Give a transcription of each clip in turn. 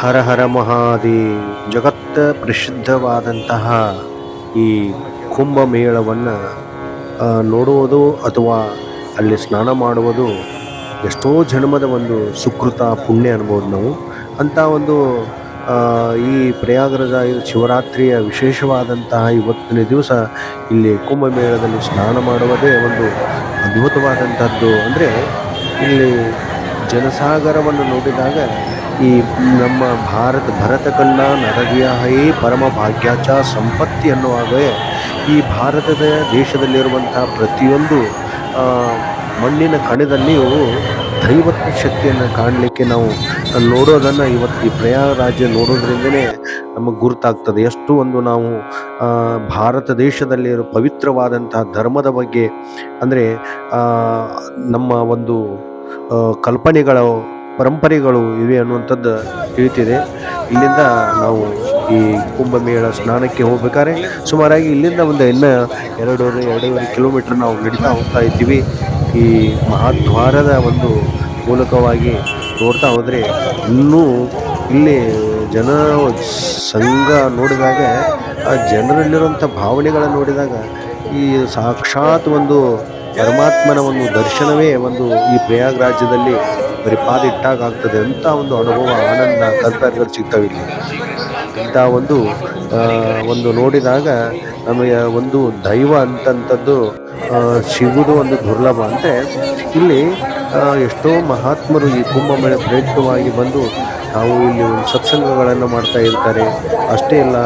ಹರ ಹರ ಮಹಾದೇವ್, ಜಗತ್ತ ಪ್ರಸಿದ್ಧವಾದಂತಹ ಈ ಕುಂಭಮೇಳವನ್ನು ನೋಡುವುದು ಅಥವಾ ಅಲ್ಲಿ ಸ್ನಾನ ಮಾಡುವುದು ಎಷ್ಟೋ ಜನ್ಮದ ಒಂದು ಸುಕೃತ ಪುಣ್ಯ ಅನ್ಬೋದು ನಾವು. ಅಂಥ ಒಂದು ಈ ಪ್ರಯಾಗರಾಜ ಇದು ಶಿವರಾತ್ರಿಯ ವಿಶೇಷವಾದಂತಹ ಇವತ್ತಿನ ದಿವಸ ಇಲ್ಲಿ ಕುಂಭಮೇಳದಲ್ಲಿ ಸ್ನಾನ ಮಾಡುವುದೇ ಒಂದು ಅದ್ಭುತವಾದಂಥದ್ದು. ಅಂದರೆ ಇಲ್ಲಿ ಜನಸಾಗರವನ್ನು ನೋಡಿದಾಗ ಈ ನಮ್ಮ ಭಾರತ, ಭರತ ಕಂಡ ನರದಿಯ ಹೈ ಪರಮ ಭಾಗ್ಯಾಚ ಸಂಪತ್ತಿ ಅನ್ನುವಾಗೇ ಈ ಭಾರತದ ದೇಶದಲ್ಲಿರುವಂಥ ಪ್ರತಿಯೊಂದು ಮಣ್ಣಿನ ಕಣದಲ್ಲಿಯೂ ದೈವತ್ವ ಶಕ್ತಿಯನ್ನು ಕಾಣಲಿಕ್ಕೆ ನಾವು ನೋಡೋದನ್ನು ಇವತ್ತು ಈ ಪ್ರಯಾಗರಾಜ್ಯ ನೋಡೋದ್ರಿಂದನೇ ನಮಗೆ ಗುರುತಾಗ್ತದೆ. ಎಷ್ಟು ಒಂದು ನಾವು ಭಾರತ ದೇಶದಲ್ಲಿರೋ ಪವಿತ್ರವಾದಂತಹ ಧರ್ಮದ ಬಗ್ಗೆ, ಅಂದರೆ ನಮ್ಮ ಒಂದು ಕಲ್ಪನೆಗಳು ಪರಂಪರೆಗಳು ಇವೆ ಅನ್ನುವಂಥದ್ದು ತಿಳಿತಿದೆ. ಇಲ್ಲಿಂದ ನಾವು ಈ ಕುಂಭಮೇಳ ಸ್ನಾನಕ್ಕೆ ಹೋಗ್ಬೇಕಾದ್ರೆ ಸುಮಾರಾಗಿ ಇಲ್ಲಿಂದ ಒಂದು ಇನ್ನು ಎರಡೂವರೆ ಎರಡೂವರೆ ಕಿಲೋಮೀಟ್ರ್ ನಾವು ನಡೀತಾ ಹೋಗ್ತಾ ಇದ್ದೀವಿ. ಈ ಮಹಾದ್ವಾರದ ಒಂದು ಮೂಲಕವಾಗಿ ನೋಡ್ತಾ ಹೋದರೆ ಇನ್ನೂ ಇಲ್ಲಿ ಜನ ಸಂಘ ನೋಡಿದಾಗ, ಆ ಜನರಲ್ಲಿರುವಂಥ ಭಾವನೆಗಳನ್ನು ನೋಡಿದಾಗ ಈ ಸಾಕ್ಷಾತ್ ಒಂದು ಪರಮಾತ್ಮನ ಒಂದು ದರ್ಶನವೇ ಒಂದು ಈ ಪ್ರಯಾಗರಾಜ್ಯದಲ್ಲಿ ಬರೀ ಪಾದಿಟ್ಟಾಗ ಆಗ್ತದೆ ಅಂತ ಒಂದು ಅನುಭವ ಆನಂದ ಕಲ್ಪನೆಗಳು ಸಿಗ್ತವೆ ಇಲ್ಲಿ. ಇಂಥ ಒಂದು ಒಂದು ನೋಡಿದಾಗ ನಮಗೆ ಒಂದು ದೈವ ಅಂತಂಥದ್ದು ಸಿಗುವುದು ಒಂದು ದುರ್ಲಭ. ಅಂದರೆ ಇಲ್ಲಿ ಎಷ್ಟೋ ಮಹಾತ್ಮರು ಈ ಕುಂಭಮೇಳ ಪ್ರೇರಿತವಾಗಿ ಬಂದು ನಾವು ಇಲ್ಲಿ ಸತ್ಸಂಗಗಳನ್ನು ಮಾಡ್ತಾ ಇರ್ತಾರೆ. ಅಷ್ಟೇ ಅಲ್ಲ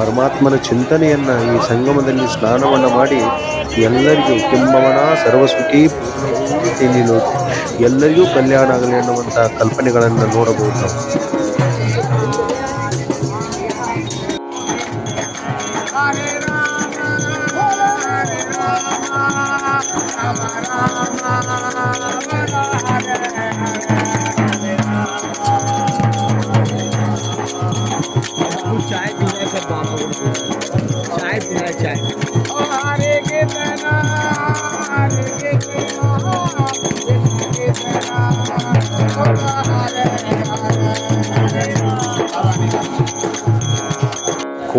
ಪರಮಾತ್ಮನ ಚಿಂತನೆಯನ್ನು ಈ ಸಂಗಮದಲ್ಲಿ ಸ್ನಾನವನ್ನು ಮಾಡಿ ಎಲ್ಲರಿಗೂ ಕಿಂಬವನ ಸರ್ವಸುಖಿ ನೀನು ಎಲ್ಲರಿಗೂ ಕಲ್ಯಾಣ ಆಗಲಿ ಅನ್ನುವಂಥ ಕಲ್ಪನೆಗಳನ್ನು ನೋಡಬಹುದು ನಾವು चाय पीने से बाबा चाय पीना चाय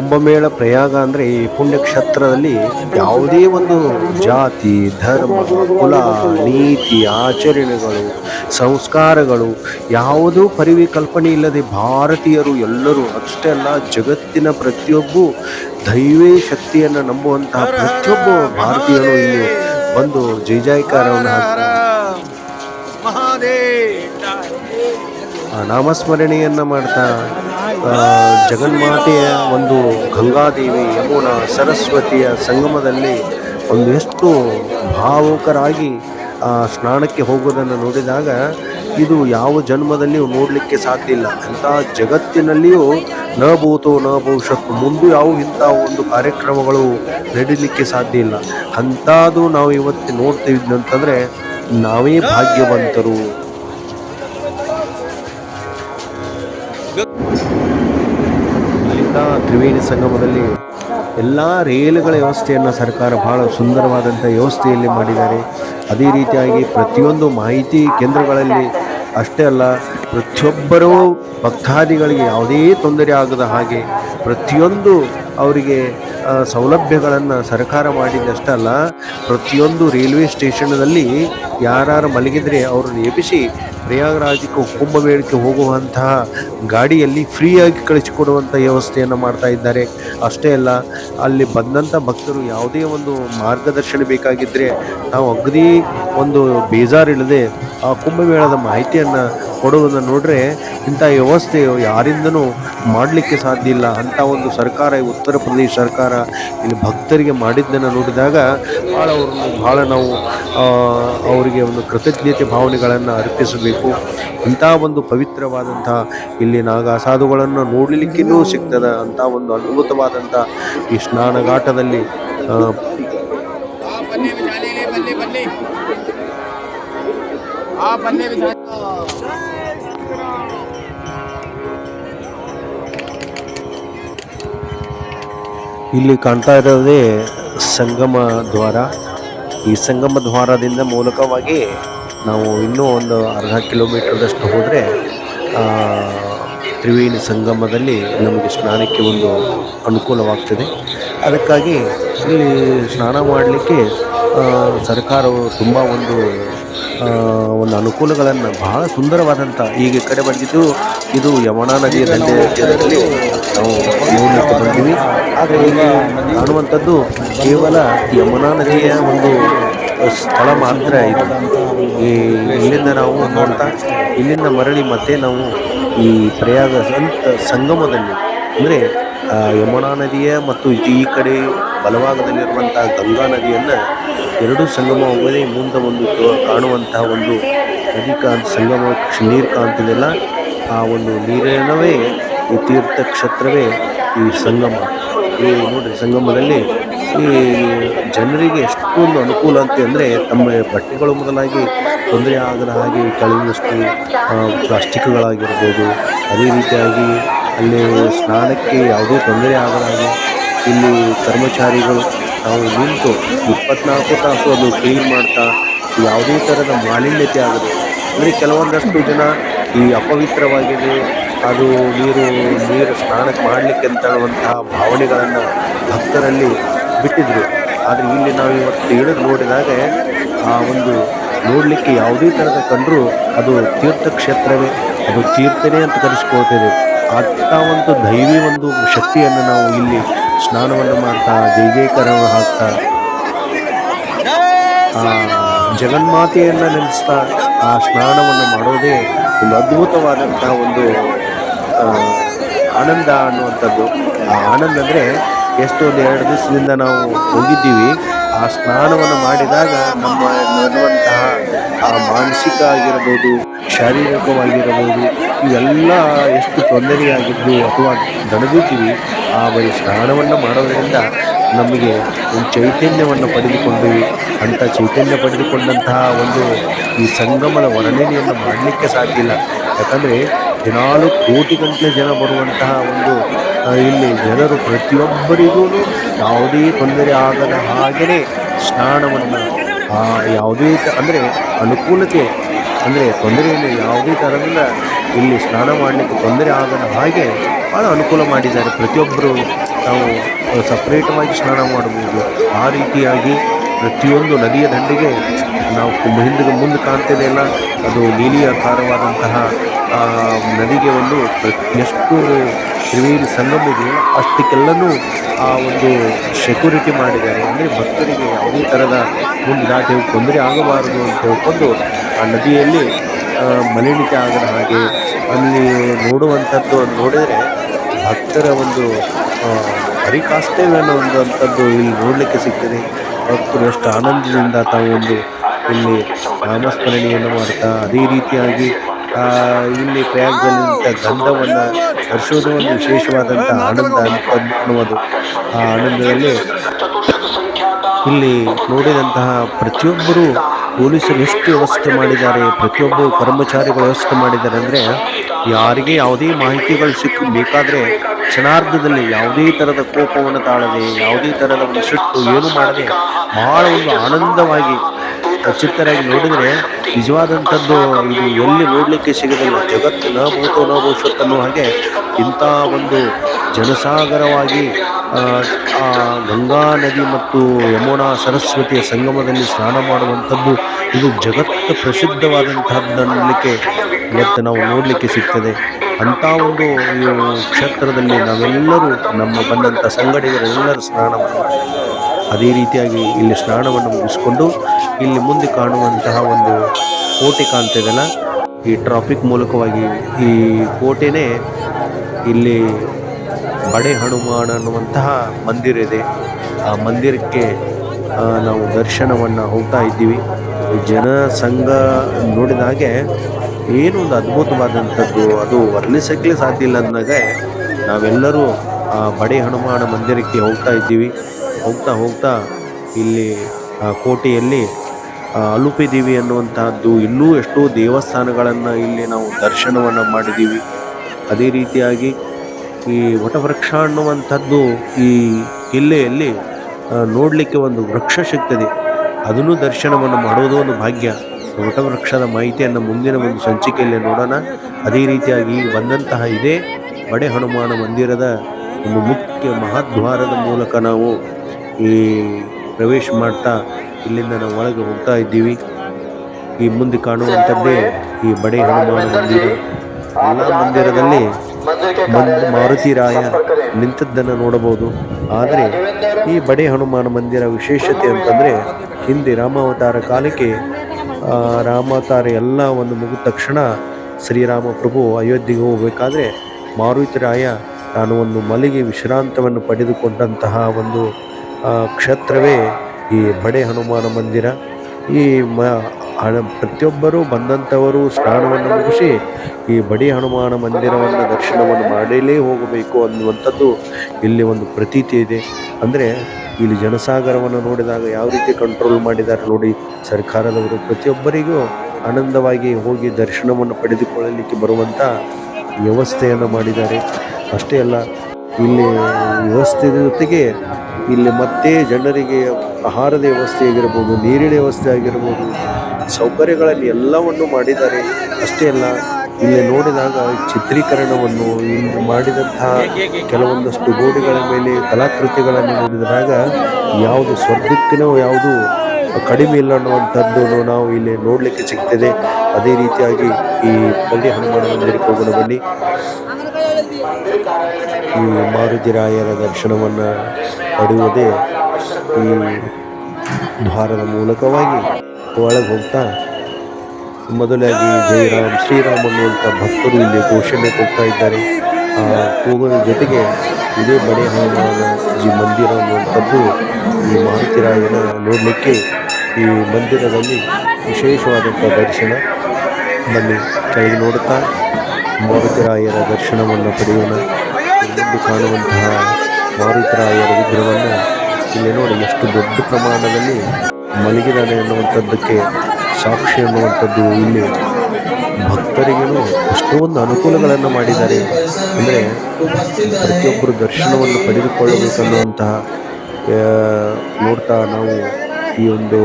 ಕುಂಭಮೇಳ ಪ್ರಯಾಗ ಅಂದರೆ ಈ ಪುಣ್ಯಕ್ಷೇತ್ರದಲ್ಲಿ ಯಾವುದೇ ಒಂದು ಜಾತಿ, ಧರ್ಮ, ಕುಲ, ನೀತಿ, ಆಚರಣೆಗಳು, ಸಂಸ್ಕಾರಗಳು, ಯಾವುದೂ ಪರಿವಿಕಲ್ಪನೆ ಇಲ್ಲದೆ ಭಾರತೀಯರು ಎಲ್ಲರೂ ಅಷ್ಟೇ ಅಲ್ಲ, ಜಗತ್ತಿನ ಪ್ರತಿಯೊಬ್ಬ ದೈವೇ ಶಕ್ತಿಯನ್ನು ನಂಬುವಂತಹ ಪ್ರತಿಯೊಬ್ಬ ಭಾರತೀಯರು ಇಲ್ಲಿ ಬಂದು ಜೈ ಜಯಕಾರವನ್ನು ಹಾಕ್ತಾರೆ ಆ ನಾಮಸ್ಮರಣೆಯನ್ನು ಮಾಡ್ತಾ ಜಗನ್ಮಾತೆಯ ಒಂದು ಗಂಗಾದೇವಿ ಯಮುನಾ ಸರಸ್ವತಿಯ ಸಂಗಮದಲ್ಲಿ ಒಂದು ಎಷ್ಟು ಭಾವುಕರಾಗಿ ಸ್ನಾನಕ್ಕೆ ಹೋಗೋದನ್ನು ನೋಡಿದಾಗ ಇದು ಯಾವ ಜನ್ಮದಲ್ಲಿಯೂ ನೋಡಲಿಕ್ಕೆ ಸಾಧ್ಯ ಇಲ್ಲ. ಅಂಥ ಜಗತ್ತಿನಲ್ಲಿಯೂ ನ ಭೂತೋ ನ ಭವಿಷ್ಯತ್ತು ಮುಂದೆ ಯಾವ ಇಂಥ ಒಂದು ಕಾರ್ಯಕ್ರಮಗಳು ನಡೀಲಿಕ್ಕೆ ಸಾಧ್ಯ ಇಲ್ಲ. ಅಂಥದ್ದು ನಾವು ಇವತ್ತು ನೋಡ್ತೀವಿ ಅಂತಂದರೆ ನಾವೇ ಭಾಗ್ಯವಂತರು. ತ್ರಿವೇಣಿ ಸಂಗಮದಲ್ಲಿ ಎಲ್ಲ ರೈಲುಗಳ ವ್ಯವಸ್ಥೆಯನ್ನು ಸರ್ಕಾರ ಬಹಳ ಸುಂದರವಾದಂಥ ವ್ಯವಸ್ಥೆಯಲ್ಲಿ ಮಾಡಿದ್ದಾರೆ. ಅದೇ ರೀತಿಯಾಗಿ ಪ್ರತಿಯೊಂದು ಮಾಹಿತಿ ಕೇಂದ್ರಗಳಲ್ಲಿ ಅಷ್ಟೇ ಅಲ್ಲ, ಪ್ರತಿಯೊಬ್ಬರೂ ಭಕ್ತಾದಿಗಳಿಗೆ ಯಾವುದೇ ತೊಂದರೆ ಆಗದ ಹಾಗೆ ಪ್ರತಿಯೊಂದು ಅವರಿಗೆ ಸೌಲಭ್ಯಗಳನ್ನು ಸರ್ಕಾರ ಮಾಡಿದ್ದಷ್ಟೇ ಅಲ್ಲ, ಪ್ರತಿಯೊಂದು ರೈಲ್ವೆ ಸ್ಟೇಷನ್ನಲ್ಲಿ ಯಾರು ಮಲಗಿದರೆ ಅವರು ಎಬ್ಬಿಸಿ ಪ್ರಯಾಗರಾಜಕ್ಕೆ ಕುಂಭಮೇಳಕ್ಕೆ ಹೋಗುವಂತಹ ಗಾಡಿಯಲ್ಲಿ ಫ್ರೀಯಾಗಿ ಕಳಿಸಿಕೊಡುವಂಥ ವ್ಯವಸ್ಥೆಯನ್ನು ಮಾಡ್ತಾ ಇದ್ದಾರೆ. ಅಷ್ಟೇ ಅಲ್ಲ, ಅಲ್ಲಿ ಬಂದಂಥ ಭಕ್ತರು ಯಾವುದೇ ಒಂದು ಮಾರ್ಗದರ್ಶನ ಬೇಕಾಗಿದ್ದರೆ ನಾವು ಅಗದಿ ಒಂದು ಬೇಜಾರಿಲ್ಲದೆ ಕುಂಭಮೇಳದ ಮಾಹಿತಿಯನ್ನು ಕೊಡುವುದನ್ನು ನೋಡ್ರೆ ಇಂಥ ವ್ಯವಸ್ಥೆ ಯಾರಿಂದನೂ ಮಾಡಲಿಕ್ಕೆ ಸಾಧ್ಯ ಇಲ್ಲ. ಅಂಥ ಒಂದು ಸರ್ಕಾರ, ಈ ಉತ್ತರ ಪ್ರದೇಶ ಸರ್ಕಾರ ಇಲ್ಲಿ ಭಕ್ತರಿಗೆ ಮಾಡಿದ್ದನ್ನು ನೋಡಿದಾಗ ಭಾಳ ಅವ್ರನ್ನು ಭಾಳ ನಾವು ಅವರಿಗೆ ಒಂದು ಕೃತಜ್ಞತೆ ಭಾವನೆಗಳನ್ನು ಅರ್ಪಿಸಬೇಕು. ಇಂಥ ಒಂದು ಪವಿತ್ರವಾದಂಥ ಇಲ್ಲಿ ನಾಗ ಸಾಧುಗಳನ್ನು ನೋಡಲಿಕ್ಕಿನ್ನೂ ಸಿಗ್ತದೆ. ಅಂಥ ಒಂದು ಅದ್ಭುತವಾದಂಥ ಈ ಸ್ನಾನಘಾಟದಲ್ಲಿ ಆ ಬನ್ನಿ ಇಲ್ಲಿ ಕಾಣ್ತಾ ಇರೋದೇ ಸಂಗಮ ದ್ವಾರ. ಈ ಸಂಗಮ ದ್ವಾರದಿಂದ ಮೂಲಕವಾಗಿ ನಾವು ಇನ್ನೂ ಒಂದು ಅರ್ಧ ಕಿಲೋಮೀಟರ್ದಷ್ಟು ಹೋದರೆ ತ್ರಿವೇಣಿ ಸಂಗಮದಲ್ಲಿ ನಮಗೆ ಸ್ನಾನಕ್ಕೆ ಒಂದು ಅನುಕೂಲವಾಗ್ತದೆ. ಅದಕ್ಕಾಗಿ ಇಲ್ಲಿ ಸ್ನಾನ ಮಾಡಲಿಕ್ಕೆ ಸರ್ಕಾರವು ತುಂಬ ಒಂದು ಒಂದು ಅನುಕೂಲಗಳನ್ನು ಬಹಳ ಸುಂದರವಾದಂಥ ಈಗ ಈ ಕಡೆ ಬಂದಿದ್ದು, ಇದು ಯಮುನಾ ನದಿಯ ದಂಡೆಯಲ್ಲಿ ನಾವು ನೋಡಲಿಕ್ಕೆ ಬಂದೀವಿ. ಆದರೆ ಇಲ್ಲಿ ಕಾಣುವಂಥದ್ದು ಕೇವಲ ಯಮುನಾ ನದಿಯ ಒಂದು ಸ್ಥಳ ಮಾತ್ರ ಇದು. ಈ ಇಲ್ಲಿಂದ ನಾವು ನೋಡ್ತಾ, ಇಲ್ಲಿಂದ ಮರಳಿ ಮತ್ತೆ ನಾವು ಈ ಪ್ರಯಾಗ ಸಂತ ಸಂಗಮದಲ್ಲಿ, ಅಂದರೆ ಯಮುನಾ ನದಿಯ ಮತ್ತು ಈ ಕಡೆ ಬಲಭಾಗದಲ್ಲಿರುವಂಥ ಗಂಗಾ ನದಿಯನ್ನು ಎರಡೂ ಸಂಗಮ ಹೋಗದೆ ಮುಂದೆ ಒಂದು ಕಾಣುವಂತಹ ಒಂದು ನದಿ ಕಾಂತ ಸಂಗಮ ನೀರು ಕಾಣ್ತಿದೆಲ್ಲ ಆ ಒಂದು ನೀರೇನವೇ, ಈ ತೀರ್ಥ ಕ್ಷೇತ್ರವೇ ಈ ಸಂಗಮ. ಈ ನೋಡಿರಿ, ಸಂಗಮದಲ್ಲಿ ಈ ಜನರಿಗೆ ಎಷ್ಟೊಂದು ಅನುಕೂಲ ಅಂತ ಅಂದರೆ ತಮ್ಮ ಬಟ್ಟೆಗಳು ಮೊದಲಾಗಿ ತೊಂದರೆ ಆಗದ ಹಾಗೆ ಕಳೆದಷ್ಟು ಪ್ಲಾಸ್ಟಿಕ್ಗಳಾಗಿರ್ಬೋದು, ಅದೇ ರೀತಿಯಾಗಿ ಅಲ್ಲಿ ಸ್ನಾನಕ್ಕೆ ಯಾವುದೇ ತೊಂದರೆ ಆಗದ ಹಾಗೆ ಇಲ್ಲಿ ಕರ್ಮಚಾರಿಗಳು ನಾವು ನಿಂತು ಇಪ್ಪತ್ನಾಲ್ಕು ತಾಸು ಅದು ಕ್ಲೀನ್ ಮಾಡ್ತಾ ಯಾವುದೇ ಥರದ ಮಾಲಿನ್ಯತೆ ಆಗದೆ, ಅಂದರೆ ಕೆಲವೊಂದಷ್ಟು ಜನ ಈ ಅಪವಿತ್ರವಾಗಿದೆ ಅದು ನೀರು ನೀರು ಸ್ನಾನಕ್ಕೆ ಮಾಡಲಿಕ್ಕೆ ಅಂತ ಹೇಳುವಂತಹ ಭಾವನೆಗಳನ್ನು ಭಕ್ತರಲ್ಲಿ ಬಿಟ್ಟಿದ್ರು. ಆದರೆ ಇಲ್ಲಿ ನಾವು ಇವತ್ತು ಇಳಿದು ನೋಡಿದಾಗ, ಆ ಒಂದು ನೋಡಲಿಕ್ಕೆ ಯಾವುದೇ ಥರದ ಕಂಡರೂ ಅದು ತೀರ್ಥಕ್ಷೇತ್ರವೇ, ಅದು ತೀರ್ಥನೇ ಅಂತ ಕರೆಸ್ಕೊಳ್ತೇವೆ ಅಂಥ ಒಂದು ದೈವಿ ಒಂದು ಶಕ್ತಿಯನ್ನು ನಾವು ಇಲ್ಲಿ ಸ್ನಾನವನ್ನು ಮಾಡ್ತಾ ಜೈಜಯಕರವನ್ನು ಹಾಕ್ತಾ, ಆ ಜಗನ್ಮಾತೆಯನ್ನು ನೆನೆಸ್ತಾ, ಆ ಸ್ನಾನವನ್ನು ಮಾಡೋದೇ ಒಂದು ಅದ್ಭುತವಾದಂಥ ಒಂದು ಆನಂದ ಅನ್ನುವಂಥದ್ದು. ಆ ಆನಂದ ಅಂದರೆ ಎಷ್ಟೊಂದು ಎರಡು ದಿವಸದಿಂದ ನಾವು ಹೋಗಿದ್ದೀವಿ ಆ ಸ್ನಾನವನ್ನು ಮಾಡಿದಾಗ ನಮ್ಮ ನಡುವಂತಹ ಆ ಮಾನಸಿಕ ಆಗಿರಬಹುದು ಶಾರೀರಿಕವಾಗಿರಬಹುದು ಇವೆಲ್ಲ ಎಷ್ಟು ತೊಂದರೆಯಾಗಿದ್ದು ಅಥವಾ ದಣಗುತ್ತೀವಿ ಆ ಬರೀ ಸ್ನಾನವನ್ನು ಮಾಡೋದರಿಂದ ನಮಗೆ ಒಂದು ಚೈತನ್ಯವನ್ನು ಪಡೆದುಕೊಂಡು, ಅಂಥ ಚೈತನ್ಯ ಪಡೆದುಕೊಂಡಂತಹ ಒಂದು ಈ ಸಂಗಮದ ವರ್ಣನೆಯನ್ನು ಮಾಡಲಿಕ್ಕೆ ಸಾಧ್ಯ ಇಲ್ಲ. ಯಾಕಂದರೆ ದಿನಾಲು ಕೋಟಿಗಟ್ಟಲೆ ಜನ ಬರುವಂತಹ ಒಂದು ಇಲ್ಲಿ ಜನರು ಪ್ರತಿಯೊಬ್ಬರಿಗೂ ಯಾವುದೇ ತೊಂದರೆ ಆಗದ ಹಾಗೆಯೇ ಸ್ನಾನವನ್ನು ಯಾವುದೇ ಅಂದರೆ ಅನುಕೂಲತೆ, ಅಂದರೆ ತೊಂದರೆಯನ್ನು ಯಾವುದೇ ಥರದಿಂದ ಇಲ್ಲಿ ಸ್ನಾನ ಮಾಡಲಿಕ್ಕೆ ತೊಂದರೆ ಆಗದ ಹಾಗೆ ಭಾಳ ಅನುಕೂಲ ಮಾಡಿದ್ದಾರೆ. ಪ್ರತಿಯೊಬ್ಬರು ನಾವು ಸಪ್ರೇಟವಾಗಿ ಸ್ನಾನ ಮಾಡಬಹುದು. ಆ ರೀತಿಯಾಗಿ ಪ್ರತಿಯೊಂದು ನದಿಯ ದಂಡೆಗೆ ನಾವು ಹಿಂದಿನ ಮುಂದೆ ಕಾಣ್ತಿದೆಯಲ್ಲ ಅದು ನೀಲಿ ಆಕಾರವಾದಂತಹ ಆ, ನದಿಗೆ ಒಂದು ಎಷ್ಟು ತ್ರಿವೇಣಿ ಸಂಗಮ ಇದೆಯೋ ಅಷ್ಟಕ್ಕೆಲ್ಲನೂ ಆ ಒಂದು ಸೆಕ್ಯೂರಿಟಿ ಮಾಡಿದ್ದಾರೆ. ಅಂದರೆ ಭಕ್ತರಿಗೆ ಯಾವುದೇ ಥರದ ಒಂದು ದಾಟಿ ತೊಂದರೆ ಆಗಬಾರದು ಅಂತ ಹೇಳ್ಕೊಂಡು ಆ ನದಿಯಲ್ಲಿ ಮಲಿನಿಕೆ ಆಗದ ಹಾಗೆ ಅಲ್ಲಿ ನೋಡುವಂಥದ್ದು ನೋಡಿದರೆ ಭಕ್ತರ ಒಂದು ಅನ್ನೋ ಒಂದು ಅಂಥದ್ದು ಇಲ್ಲಿ ನೋಡಲಿಕ್ಕೆ ಸಿಗ್ತದೆ. ಭಕ್ತರು ಎಷ್ಟು ಆನಂದದಿಂದ ತಾವು ಒಂದು ಇಲ್ಲಿ ನಾಮಸ್ಮರಣೆಯನ್ನು ಮಾಡ್ತಾ ಅದೇ ರೀತಿಯಾಗಿ ಇಲ್ಲಿ ಪ್ರಯಾಗದಲ್ಲಿಂಥ ಗಂಧವನ್ನು ಹರಿಸೋದು ಒಂದು ವಿಶೇಷವಾದಂಥ ಆನಂದ ಅನ್ನುವುದು ಆ ಆನಂದದಲ್ಲಿ ಇಲ್ಲಿ ನೋಡಿದಂತಹ ಪ್ರತಿಯೊಬ್ಬರು ಪೊಲೀಸರು ಎಷ್ಟು ವ್ಯವಸ್ಥೆ ಮಾಡಿದ್ದಾರೆ, ಪ್ರತಿಯೊಬ್ಬರು ಕರ್ಮಚಾರಿಗಳು ವ್ಯವಸ್ಥೆ ಮಾಡಿದ್ದಾರೆ ಅಂದರೆ ಯಾರಿಗೆ ಯಾವುದೇ ಮಾಹಿತಿಗಳು ಸಿಕ್ಕ ಬೇಕಾದರೆ ಕ್ಷಣಾರ್ಧದಲ್ಲಿ ಯಾವುದೇ ಥರದ ಕೋಪವನ್ನು ತಾಳದೆ, ಯಾವುದೇ ಥರದ ಒಂದು ಸಿಟ್ಟು ಏನು ಮಾಡದೆ ಬಹಳ ಒಂದು ಆನಂದವಾಗಿ ಚಿತ್ತರಾಗಿ ನೋಡಿದರೆ ನಿಜವಾದಂಥದ್ದು ಇದು ಎಲ್ಲಿ ನೋಡಲಿಕ್ಕೆ ಸಿಗೋದಿಲ್ಲ. ಜಗತ್ತು ಭೂತೋ ನ ಭವಿಷ್ಯತ್ ಅನ್ನೋ ಹಾಗೆ ಇಂಥ ಒಂದು ಜನಸಾಗರವಾಗಿ ಆ, ಗಂಗಾ ನದಿ ಮತ್ತು ಯಮುನಾ ಸರಸ್ವತಿಯ ಸಂಗಮದಲ್ಲಿ ಸ್ನಾನ ಮಾಡುವಂಥದ್ದು ಇದು ಜಗತ್ತು ಪ್ರಸಿದ್ಧವಾದಂಥದ್ದನ್ನಲಿಕ್ಕೆ ಇವತ್ತು ನಾವು ನೋಡಲಿಕ್ಕೆ ಸಿಗ್ತದೆ. ಅಂಥ ಒಂದು ಕ್ಷೇತ್ರದಲ್ಲಿ ನಾವೆಲ್ಲರೂ ನಮ್ಮ ಬಂದಂಥ ಸಂಗಡಿಗರೆಲ್ಲರೂ ಸ್ನಾನ ಅದೇ ರೀತಿಯಾಗಿ ಇಲ್ಲಿ ಸ್ನಾನವನ್ನು ಮುಗಿಸ್ಕೊಂಡು ಇಲ್ಲಿ ಮುಂದೆ ಕಾಣುವಂತಹ ಒಂದು ಕೋಟೆ ಕಾಣ್ತಿದೆಯಲ್ಲ ಈ ಟ್ರಾಫಿಕ್ ಮೂಲಕವಾಗಿ ಈ ಕೋಟೆನೇ ಇಲ್ಲಿ ಬಡೆ ಹನುಮಾನ್ ಅನ್ನುವಂತಹ ಮಂದಿರ ಇದೆ. ಆ ಮಂದಿರಕ್ಕೆ ನಾವು ದರ್ಶನವನ್ನು ಹೋಗ್ತಾ ಇದ್ದೀವಿ. ಜನ ಸಂಘ ನೋಡಿದ ಹಾಗೆ ಏನು ಒಂದು ಅದ್ಭುತವಾದಂಥದ್ದು, ಅದು ವರ್ಣಿಸಕ್ಕೆ ಸಾಧ್ಯ ಇಲ್ಲ ಅಂದಾಗ ನಾವೆಲ್ಲರೂ, ಆ, ಬಡೆ ಹನುಮಾನ ಮಂದಿರಕ್ಕೆ ಹೋಗ್ತಾ ಇದ್ದೀವಿ. ಹೋಗ್ತಾ ಹೋಗ್ತಾ ಇಲ್ಲಿ ಕೋಟೆಯಲ್ಲಿ ಅಲುಪಿದೀವಿ ಅನ್ನುವಂತಹದ್ದು ಇನ್ನೂ ಎಷ್ಟೋ ದೇವಸ್ಥಾನಗಳನ್ನು ಇಲ್ಲಿ ನಾವು ದರ್ಶನವನ್ನು ಮಾಡಿದ್ದೀವಿ. ಅದೇ ರೀತಿಯಾಗಿ ಈ ವಟವೃಕ್ಷ ಅನ್ನುವಂಥದ್ದು ಈ ಜಿಲ್ಲೆಯಲ್ಲಿ ನೋಡಲಿಕ್ಕೆ ಒಂದು ವೃಕ್ಷ ಸಿಗ್ತದೆ. ಅದನ್ನು ದರ್ಶನವನ್ನು ಮಾಡೋದು ಒಂದು ಭಾಗ್ಯ. ವಟವೃಕ್ಷದ ಮಾಹಿತಿಯನ್ನು ಮುಂದಿನ ಒಂದು ಸಂಚಿಕೆಯಲ್ಲಿ ನೋಡೋಣ. ಅದೇ ರೀತಿಯಾಗಿ ಬಂದಂತಹ ಇದೇ ಬಡೆ ಹನುಮಾನ ಮಂದಿರದ ಒಂದು ಮುಖ್ಯ ಮಹಾದ್ವಾರದ ಮೂಲಕ ನಾವು ಈ ಪ್ರವೇಶ ಮಾಡ್ತಾ ಇಲ್ಲಿಂದ ನಾವು ಒಳಗೆ ಹೋಗ್ತಾ ಇದ್ದೀವಿ. ಈ ಮುಂದೆ ಕಾಣುವಂಥದ್ದೇ ಈ ಬಡೆ ಹನುಮಾನ ಮಂದಿರ ಎಲ್ಲ ಮಂದಿರದಲ್ಲಿ ಮಂದ್ ಮಾರುತಿ ರಾಯ ನಿಂತದ್ದನ್ನು ನೋಡಬಹುದು. ಆದರೆ ಈ ಬಡೆ ಹನುಮಾನ ಮಂದಿರ ವಿಶೇಷತೆ ಅಂತಂದರೆ ಹಿಂದೆ ರಾಮಾವತಾರ ಕಾಲಕ್ಕೆ ರಾಮಾವತಾರ ಎಲ್ಲ ಒಂದು ಮುಗಿದ ತಕ್ಷಣ ಶ್ರೀರಾಮ ಪ್ರಭು ಅಯೋಧ್ಯೆಗೆ ಹೋಗಬೇಕಾದ್ರೆ ಮಾರುತಿ ರಾಯ ತಾನು ಒಂದು ಮಲಿಗೆ ವಿಶ್ರಾಂತವನ್ನು ಪಡೆದುಕೊಂಡಂತಹ ಒಂದು ಕ್ಷೇತ್ರವೇ ಈ ಬಡೆ ಹನುಮಾನ ಮಂದಿರ. ಈ ಮ, ಹಣ, ಪ್ರತಿಯೊಬ್ಬರೂ ಬಂದಂಥವರು ಸ್ನಾನವನ್ನು ಮುಗಿಸಿ ಈ ಬಡಿ ಹನುಮಾನ ಮಂದಿರವನ್ನು ದರ್ಶನವನ್ನು ಮಾಡಲೇ ಹೋಗಬೇಕು ಅನ್ನುವಂಥದ್ದು ಇಲ್ಲಿ ಒಂದು ಪ್ರತೀತಿ ಇದೆ. ಅಂದರೆ ಇಲ್ಲಿ ಜನಸಾಗರವನ್ನು ನೋಡಿದಾಗ ಯಾವ ರೀತಿ ಕಂಟ್ರೋಲ್ ಮಾಡಿದ್ದಾರೆ ನೋಡಿ ಸರ್ಕಾರದವರು. ಪ್ರತಿಯೊಬ್ಬರಿಗೂ ಆನಂದವಾಗಿ ಹೋಗಿ ದರ್ಶನವನ್ನು ಪಡೆದುಕೊಳ್ಳಲಿಕ್ಕೆ ಬರುವಂಥ ವ್ಯವಸ್ಥೆಯನ್ನು ಮಾಡಿದ್ದಾರೆ. ಅಷ್ಟೇ ಅಲ್ಲ, ಇಲ್ಲಿ ವ್ಯವಸ್ಥೆ ಜೊತೆಗೆ ಇಲ್ಲಿ ಮತ್ತೆ ಜನರಿಗೆ ಆಹಾರದ ವ್ಯವಸ್ಥೆ ಆಗಿರ್ಬೋದು, ನೀರಿನ ವ್ಯವಸ್ಥೆ ಆಗಿರ್ಬೋದು, ಸೌಕರ್ಯಗಳಲ್ಲಿ ಎಲ್ಲವನ್ನು ಮಾಡಿದ್ದಾರೆ. ಅಷ್ಟೇ ಅಲ್ಲ, ಇಲ್ಲಿ ನೋಡಿದಾಗ ಚಿತ್ರೀಕರಣವನ್ನು ಇಲ್ಲಿ ಮಾಡಿದಂತಹ ಕೆಲವೊಂದಷ್ಟು ಗೋಡೆಗಳ ಮೇಲೆ ಕಲಾಕೃತಿಗಳನ್ನು ನೋಡಿದಾಗ ಯಾವುದು ಸ್ವರ್ಗಕ್ಕಿನೋ ಯಾವುದು ಕಡಿಮೆ ಇಲ್ಲ ಅನ್ನುವಂಥದ್ದು ನಾವು ಇಲ್ಲಿ ನೋಡಲಿಕ್ಕೆ ಸಿಗ್ತದೆ. ಅದೇ ರೀತಿಯಾಗಿ ಈ ಬಳ್ಳಿ ಹನುಮಾನ ಮಂದಿರಕ್ಕೆ ಹೋಗೋಣ ಬನ್ನಿ. ಈ ಮಾರುತಿರಾಯರ ದರ್ಶನವನ್ನು ಪಡೆಯುವುದೇ ಈ ದ್ವಾರದ ಮೂಲಕವಾಗಿ ಒಳಗೆ ಹೋಗ್ತಾ ಮೊದಲಾಗಿ ಜಯರಾಮ್ ಶ್ರೀರಾಮ್ ಅನ್ನುವಂಥ ಭಕ್ತರು ಇಲ್ಲಿ ಘೋಷಣೆ ಕೊಡ್ತಾ ಇದ್ದಾರೆ. ಆ ಕೂಗನ ಜೊತೆಗೆ ಇದೇ ಮನೆ ಹನುಮಾನ ಈ ಮಂದಿರ ಅನ್ನುವಂಥದ್ದು ಈ ಮಾರುತಿರಾಯನ ನೋಡಲಿಕ್ಕೆ ಈ ಮಂದಿರದಲ್ಲಿ ವಿಶೇಷವಾದಂಥ ದರ್ಶನ ಬನ್ನಿ. ಕೆಳಗೆ ನೋಡುತ್ತಾ ಮಾರುತಿರಾಯರ ದರ್ಶನವನ್ನು ಪಡೆಯೋಣ ಕಾಣುವಂತಹ ಮಾರುತಿರಾಯರ ವಿಗ್ರಹವನ್ನು ಇಲ್ಲಿ ನೋಡಿ ಎಷ್ಟು ದೊಡ್ಡ ಪ್ರಮಾಣದಲ್ಲಿ ಮಲಗಿದಾನೆ ಅನ್ನುವಂಥದ್ದಕ್ಕೆ ಸಾಕ್ಷಿ ಅನ್ನುವಂಥದ್ದು ಇಲ್ಲಿ. ಭಕ್ತರಿಗೇನು ಎಷ್ಟೊಂದು ಅನುಕೂಲಗಳನ್ನು ಮಾಡಿದ್ದಾರೆ. ಅಂದರೆ ಪ್ರತಿಯೊಬ್ಬರು ದರ್ಶನವನ್ನು ಪಡೆದುಕೊಳ್ಳಬೇಕನ್ನುವಂತಹ ನೋಡ್ತಾ ನಾವು ಈ ಒಂದು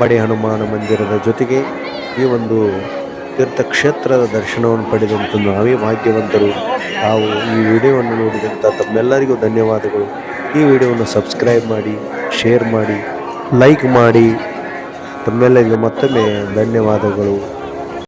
ಬಡೆ ಹನುಮಾನ ಮಂದಿರದ ಜೊತೆಗೆ ಈ ಒಂದು ತೀರ್ಥಕ್ಷೇತ್ರದ ದರ್ಶನವನ್ನು ಪಡೆದಂಥ ನಾವೇ ಭಾಗ್ಯವಂತರು. ತಾವು ಈ ವಿಡಿಯೋವನ್ನು ನೋಡಿದಂಥ ತಮ್ಮೆಲ್ಲರಿಗೂ ಧನ್ಯವಾದಗಳು. ಈ ವಿಡಿಯೋವನ್ನು ಸಬ್ಸ್ಕ್ರೈಬ್ ಮಾಡಿ, ಶೇರ್ ಮಾಡಿ, ಲೈಕ್ ಮಾಡಿ. ತಮ್ಮೆಲ್ಲರಿಗೂ ಮತ್ತೊಮ್ಮೆ ಧನ್ಯವಾದಗಳು.